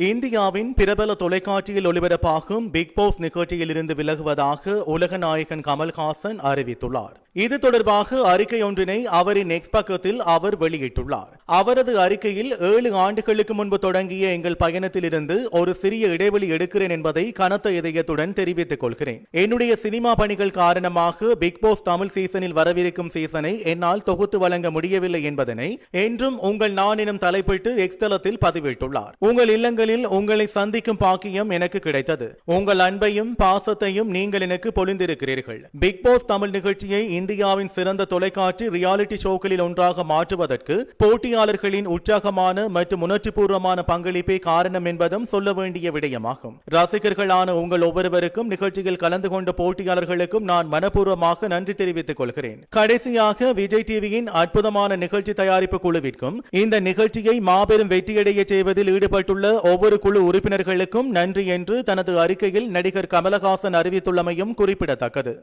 இந்தியாவின் பிரபல தொலைக்காட்சியில் ஒளிபரப்பாகும் பிக் பாஸ் நிகழ்ச்சியில் இருந்து விலகுவதாக உலக நாயகன் கமல்ஹாசன் அறிவித்துள்ளார். இது தொடர்பாக அறிக்கை ஒன்றினை அவரின் எக்ஸ் பக்கத்தில் அவர் வெளியிட்டுள்ளார். அவரது அறிக்கையில் ஏழு ஆண்டுகளுக்கு முன்பு தொடங்கிய எங்கள் பயணத்திலிருந்து ஒரு சிறிய இடைவெளி எடுக்கிறேன் என்பதை கனத்த இதயத்துடன் தெரிவித்துக் கொள்கிறேன். என்னுடைய சினிமா பணிகள் காரணமாக பிக் பாஸ் தமிழ் சீசனில் வரவிருக்கும் சீசனை என்னால் தொகுத்து வழங்க முடியவில்லை என்பதனை என்றும் உங்கள் நான் எனும் தலைப்பிட்டு எக்ஸ் தளத்தில் பதிவிட்டுள்ளார். உங்கள் இல்லங்களில் உங்களை சந்திக்கும் பாக்கியம் எனக்கு கிடைத்தது. உங்கள் அன்பையும் பாசத்தையும் நீங்கள் எனக்கு பொழிந்திருக்கிறீர்கள். பிக் பாஸ் தமிழ் நிகழ்ச்சியை இந்த இந்தியாவின் சிறந்த தொலைக்காட்சி ரியாலிட்டி ஷோக்களில் ஒன்றாக மாற்றுவதற்கு போட்டியாளர்களின் உற்சாகமான மற்றும் உணர்ச்சிபூர்வமான பங்களிப்பே காரணம் என்பதும் சொல்ல வேண்டிய விடயமாகும். ரசிகர்களான உங்கள் ஒவ்வொருவருக்கும் நிகழ்ச்சியில் கலந்து கொண்ட போட்டியாளர்களுக்கும் நான் மனப்பூர்வமாக நன்றி தெரிவித்துக் கொள்கிறேன். கடைசியாக விஜய் டிவியின் அற்புதமான நிகழ்ச்சி தயாரிப்பு குழுவிற்கும் இந்த நிகழ்ச்சியை மாபெரும் வெற்றியடைய செய்வதில் ஈடுபட்டுள்ள ஒவ்வொரு குழு உறுப்பினர்களுக்கும் நன்றி என்று தனது அறிக்கையில் நடிகர் கமலஹாசன் அறிவித்துள்ளமையும் குறிப்பிடத்தக்கது.